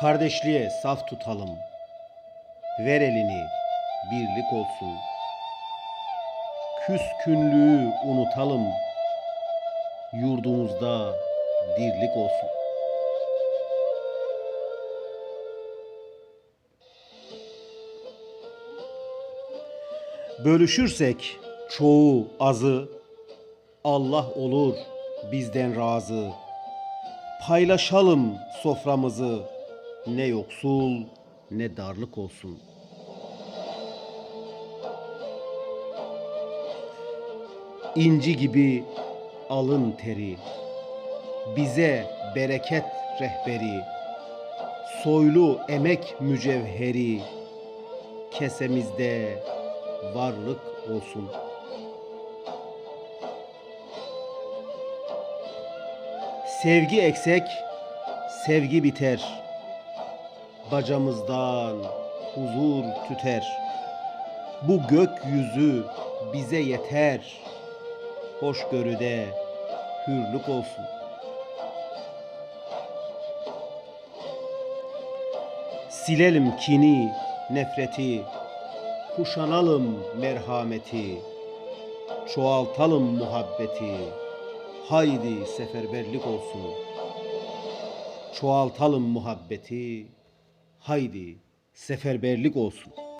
Kardeşliğe saf tutalım. Ver elini, birlik olsun. Küskünlüğü unutalım. Yurdumuzda dirlik olsun. Bölüşürsek çoğu azı Allah olur bizden razı. Paylaşalım soframızı ne yoksul ne darlık olsun. İnci gibi alın teri bize bereket rehberi soylu emek mücevheri kesemizde varlık olsun. Sevgi eksek, sevgi biter. Bacamızdan huzur tüter. Bu gökyüzü bize yeter. Hoşgörüde hürlük olsun. Silelim kini, nefreti, kuşanalım merhameti, çoğaltalım muhabbeti. Haydi seferberlik olsun. Çoğaltalım muhabbeti. Haydi seferberlik olsun.